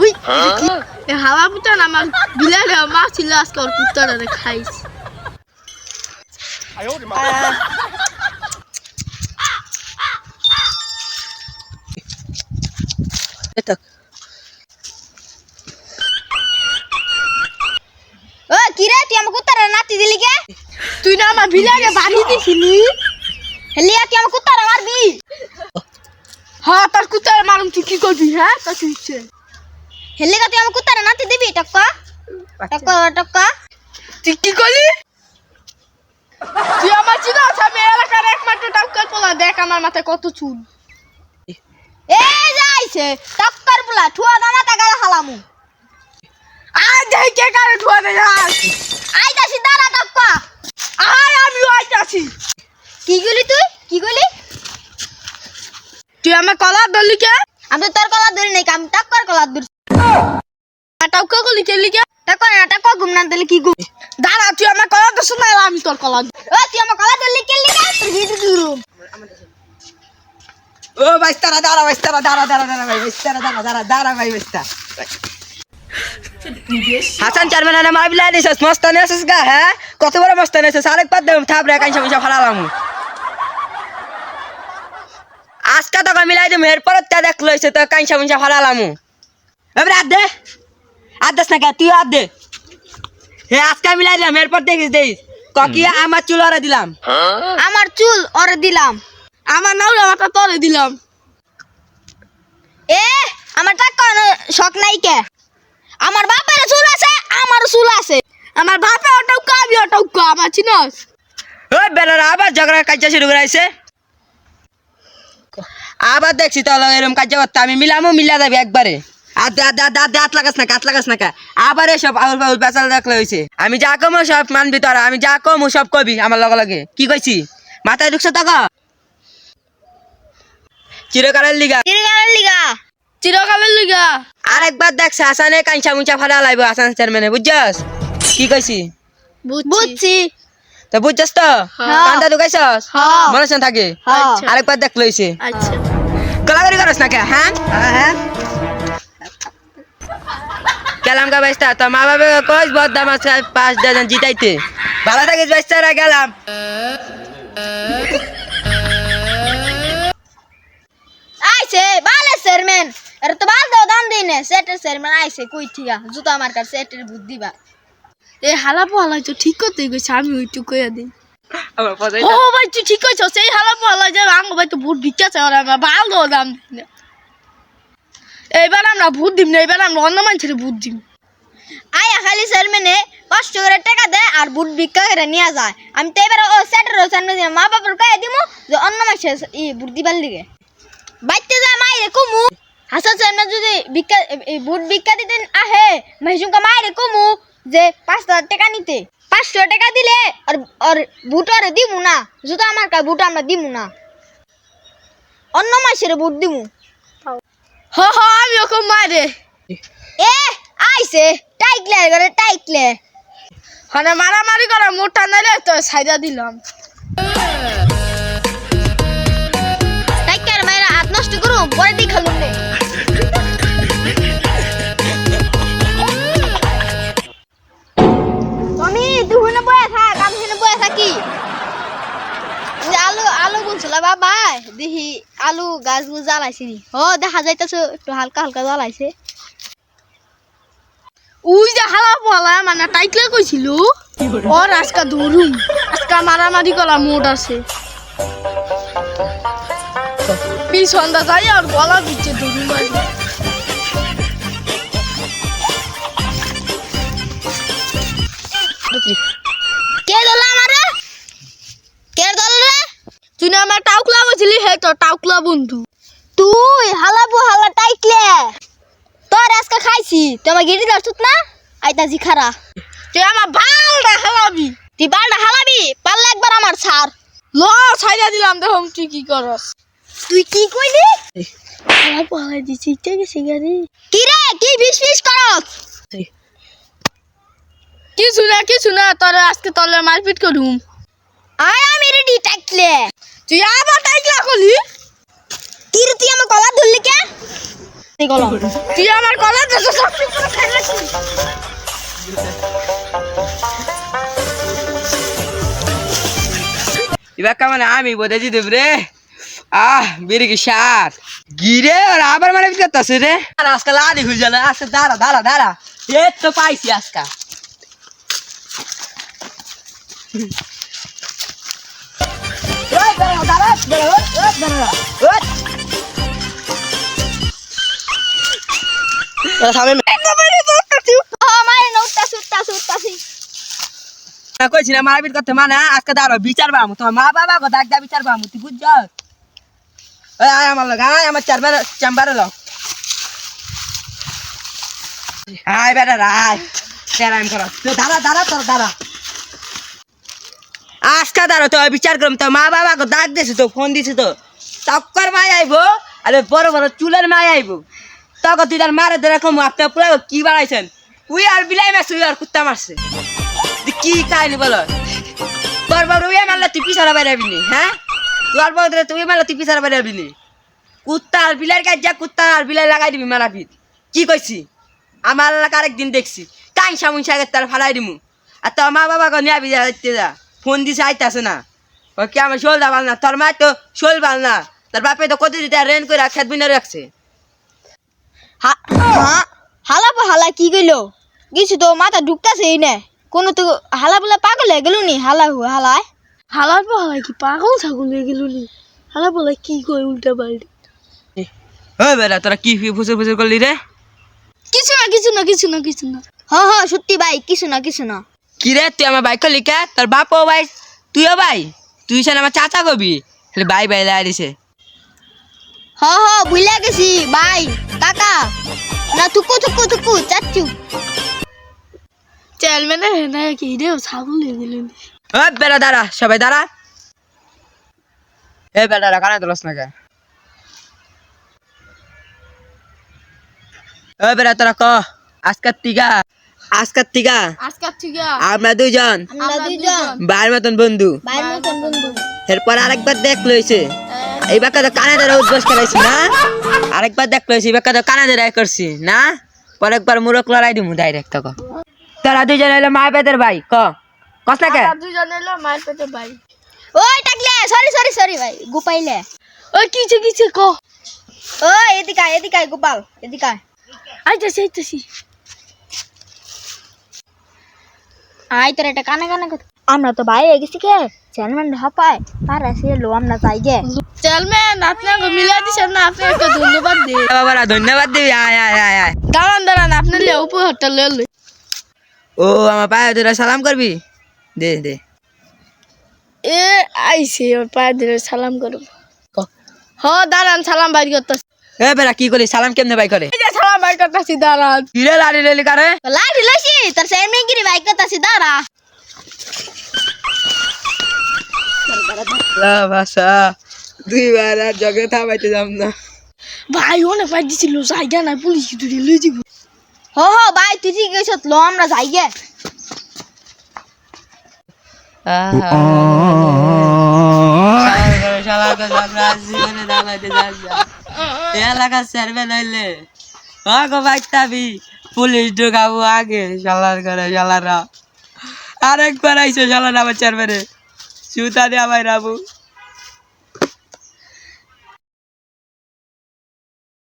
We এ হাওয়া পুতান আমার বিলালে মা ছিল আজকে ওর কুত্তাটারে খাইস এটা ও কি রে তুই আমার কুত্তারে নাতি দিলি কে তুই না আমার বিলালে বাড়ি দিছিলি হেলিয়া তুই আমার কুত্তারে মারবি হ্যাঁ তোর কুত্তারে মারুম তুই কি করবি হ্যাঁ? তা তুই ইচ্ছে হেলিয়া তুই আমার কুত্তারে নাতি দিবি টক্কা। টক্কা টক্কা। তুই কি করলি? তুই আমার চিনা আছে আমি এলাকার একমাত্র টাউকার পোলা। দেখ আমার মাথায় কত চুল। এ যাইছে টক্কর পুলা ঠুয়া দামাতা গালা হালামু। আয় দেখ কে কারে ধোয়া দে আয়। আইতাছি দাঁড়া টক্কা। আয় আমিও আইতাছি। কি গলি তুই? কি গলি তুই আমার কলার ধরলি কে? আমি তোর কলা ধরি নাই আমি টক্কর কলা ধরি টাউকা করলি কে লিখে? টক্কর না টক্কর ঘুম না দিলে কি ঘুম? দাঁড়া তুই আমার কলার তো শোনা আমি তোর কলার ও তুই আমার কলা ধরলি কে লিগা তোর ভিতরে দুরুম ও বাইস্তারা দাঁড়া বাইস্তারা দাঁড়া দাঁড়া দাঁড়া ভাই বাইস্তারা দাঁড়া দাঁড়া দাঁড়া ভাই বাইস্তা হাসান চেয়ারম্যান আনে মার বিলাই দিছিস মস্তানি আছিস গা হ্যাঁ? কত বড় মস্তানি আছিস আরেক পাত দেব থাপ রে কাইসা মিশা ফালালাম। আজকে তো মিলাই দিম এরপর তা দেখ লইছে তো কাইসা মিশা ফালালাম। এবারে আদ দে। আদ দেস না কে তুই আদ দে। হে আজকে মিলাই দিলাম এরপর দেখিস দেখিস। ককি আমার চুল আরে দিলাম। আমার চুল ওরে দিলাম। আমার নাউলা মাথা তরে দিলাম। এ আমার টাকা শখ নাই কে? আমার বাপের চুল আছে আমার চুল আছে। আমার বাপে অটাউকা আমি অটাউকা আমার চিনস? ওই বেলার আবার ঝগড়া কাজটা শুরু করাইছে। আবার দেখছি তাহলে এরকম কাজ করতে। আমি মিলামও মিলা যাবে একবারে। আর দা দা দা দাঁত লাগাস না কাত লাগাস না কা? আবার এসব আউল বাউল পেঁচাল দেখলে হয়েছে আমি যা কমো সব মানবি তোরা আমি যা কমো সব কবি আমার লগে লগে। কি কইছি? মাথায় ঢুকছে টাকা চিরকালের লিগা। চিরকালের লিগা। চিরকালের লিগা। আরেকবার দেখছে আসানে কাঁচা মুচা ফালা লাইব আসান চেয়ারম্যানে বুঝছস? কি কইছি? বুঝছি। তো বুঝছস তো? হ্যাঁ। কান্দা ঢুকাইছস? হ্যাঁ। মনে থাকে? হ্যাঁ। আরেকবার দেখ লইছে আচ্ছা। কে হ্যাঁ? হ্যাঁ। গেলাম গা বাইস্তা তো মা বাবা কইস বদাম আছে পাঁচ ডজন জিতাইতে। ভালো থাকিস বাইস্তারা গেলাম। আইছে বালে চেয়ারম্যান। এর তো বাল দাও দাম দিই না। সেটের চেয়ারম্যান আইছে কই ঠিকা জুতো আমার কাছে সেটের বুদ্ধি বা। এই হালা পোহালা তো ঠিক করতে গেছে আমি ওইটু কইয়া দিই। আমার ও ভাই তুই ঠিক কইছ সেই হালা পোহালা যে আঙ্গ ভাই তো ভোট ভিক্ষা চাই ওরা আমরা ভালো দাম এইবার আমরা ভোট দিব না এবার আমরা অন্য মানুষের ভোট দিব আয়া খালি চেয়ারম্যানে কষ্ট করে টাকা দেয় আর বুট ভিক্ষা করে নিয়ে যায় আমি তো এবার ও চেয়ারম্যান দিলাম মা বাবার কয়ে দিমু যে অন্য মাসে ই বুট দিবার লিগে বাইতে যা মাইরে কুমু হাসান চেয়ারম্যান যদি ভিক্ষা এই বুট ভিক্ষা দিতে আহে মাইসুমকা মাইরে কুমু যে পাঁচ হাজার টাকা নিতে পাঁচশো টাকা দিলে আর আর বুট আর দিমু না। জুতো আমার কাছে বুট আমরা দিমু না। অন্য মাসের বুট দিমু। হ হ আমি ওকে মারে। এ আইছে। টাইকলে করে টাইকলে। মানে মারামারি করা মোটা নাইলে তো সাইডা দিলাম। টাইকার মায়েরা হাত নষ্ট করু পরে দিয়ে খালুম দেখি আলু গাছগুলো জ্বালাইছে নি ও দেখা যাইতেছে, একটু হালকা হালকা জ্বালাইছে। উই যে হালা মানে টাইটলে কইছিল ওর আজকা ধরুম আজকা মারামারি করা মোট আছে। পিছন দা যাই আর গলা দিচ্ছে ধরুম তো টাউকলা বন্ধু। তুই হালাবো হালা টাইকলে। তোর আজকে খাইছি তুই আমার গিরি না? আইতা জি খারা। তুই আমার বালটা হালাবি। তুই বালটা হালাবি পারলে একবার আমার ছাড়। ল ছাইড়া দিলাম দেখুন তুই কি করস। তুই কি কইলি? হালা পোহালা দিছি ইটা গেছে গাড়ি। কি রে কি বিশ বিশ করস? কিছু না কিছু না তোর আজকে তলে মারপিট করুম। আয় আমি রেডি টাইকলে তুই আবার টাইকলা করলি? কি তুই আমার গলা এই কলম তুই আমার কলেজ এবার কেমন আমি বোধে দিতে রে? আহ বেরি কি সাত গিরে আর আবার মানে করতেছে রে? আর আজকাল আদি হয়ে যাবে আজকে দাঁড়া দাঁড়া দাঁড়া। এ তো পাইছি আজকাল কইছি না মারপিট করতে মানে আজকে দাঁড়ো বিচার পাবো তোমার মা বাবা কথা একটা বিচার পাবো তুই বুঝছ আয় আমার লোক আয় আমার চেম্বার চেম্বারে লোক আয় বেটা রায় তেরাম কর তুই দাঁড়া দাঁড়া, তোর দাঁড়া। দাঁড়ো তো বিচার করম তো মা বাবা কো ডাক দিছে তো ফোন দিছে তো। চক্কর মাই আইবো আরে বড় বড় চুলের মাই আইবো। তখন তুই তার মারে কম আপনার পুরা কি বানাইছেন উই আর বিলাই মারছে উই আর কুত্তা মারছে। কি কাহিনী বলো? তোর বড় উই মারলে তুই পিছারা বাইরে আবি নি, হ্যাঁ? তোর বড় তুই মারলে তুই পিছারা বাইরে আবি নি। কুত্তা আর বিলাই কাজ যা কুত্তা আর বিলাই লাগাই দিবি মারাপিট কি কইছি? আমার এলাকা আরেকদিন দেখছি। কাই সামুন সাগের তার ফালাই দিমু। আর তোর মা বাবা নিয়ে আবি যা। ফোন দিছে আইতাছে না। ও কি আমার শোল দাবাল না? তোর মা তো শোল বাল না। তোর বাপে তো কত দিতে রেন করে খেত বিনে রাখছে। হা হা- হালা কি কইলো? কিছু তো মাথা ঢুকতাছে এই নে। কোনো তো হালা বলে পাগল হয়ে গেল নি? হালা হু হালায়। হালার পর হালাই কি পাগল ছাগল হয়ে গেল নি? হালা বলে কি কই উল্টা পাল্টি। ও বেটা তোরা কি ফুসে ফুসে করলি রে? কিছু না কিছু না কিছু না কিছু না। হ হ সত্যি ভাই কিছু না কিছু না। কি রে তুই আমার বাইক কে তোর বাপও ভাই তুইও ভাই। তুই সেন আমার চাচা কবি। খালি ভাই ভাই লাই হ হ বুঝলা গেছি ভাই কাকা। না থুকু থুকু থুকু চাচ্চু। চেয়ারম্যানের হেনা কি রে ছাগল হয়ে গেল ও বেটা দাঁড়া সবাই দাঁড়া। এ বেটা দাঁড়া কানে তোলস না কে? ও বেটা তোরা ক? আজকার তিগা আজকার তিগা আজকাল থেকে। আমরা দুইজন। আমরা দুইজন। ভাইয়ের মতন বন্ধু। ভাইয়ের মতন বন্ধু। এরপর আরেকবার দেখ লইছে। এইবার তো কানে ধরে উদ্বাস করাইছি না? আরেকবার দেখ লইছি এবার তো কানে ধরে করছি না? পরে একবার মুরক লড়াই দিমু ডাইরেক্ট তক তারা দুইজন হইল মা পেতের ভাই ক? কস না কে দুজন এলো মায়ের পেটে বাই ওই টাকলে সরি সরি সরি ভাই গোপাইলে। ওই কিছু কিছু ক ওই এদিকে এদিকে গোপাল এদিকে। আইতাছি আইতাছি। আয় তোর এটা কানে কানে আমরা তো বাইরে গেছি কে? চেয়ারম্যান হাপায় তার আসে লো আমরা যাই গে। চেয়ারম্যান আপনাকে মিলাই দিছেন না আপনি একটা ধন্যবাদ দিন বাবারা ধন্যবাদ দিবি আয় আয় আয় আয়। দাঁড়ান দাঁড়ান আপনি লে উপহারটা লেলে ও আমার পায়ে ধরে সালাম করবি? দে দে। এ আইসে ওর পায়ে ধরে সালাম করব। হ দাঁড়ান সালাম বাইর করতেছি। এ বেটা কি করি সালাম কেমনে ভাই করে? এই যে সালাম বাইর করতেছি দাঁড়ান কিরে লাড়ি লেলি কারে? লাঠি লইছি তোর চেয়ারম্যান গিরি বাইক করতেছি দাঁড়া। লা ভাষা দুইবার আর জগে থামাইতে যাম না। ভাই অনেক পাই দিছিল জায়গা নাই পুলিশ ধরে লই যাব? হ হ ভাই তুই ঠিক গেছ লো আমরা যাই গে। এলাকার চেয়ারম্যান হইলে। গো বাইতাবি পুলিশ ঢুকাবো আগে শালার করে শালারা আরেকবার আইসো শালার আমার চেয়ারম্যানে। সুতা দেওয়া ভাই রাবু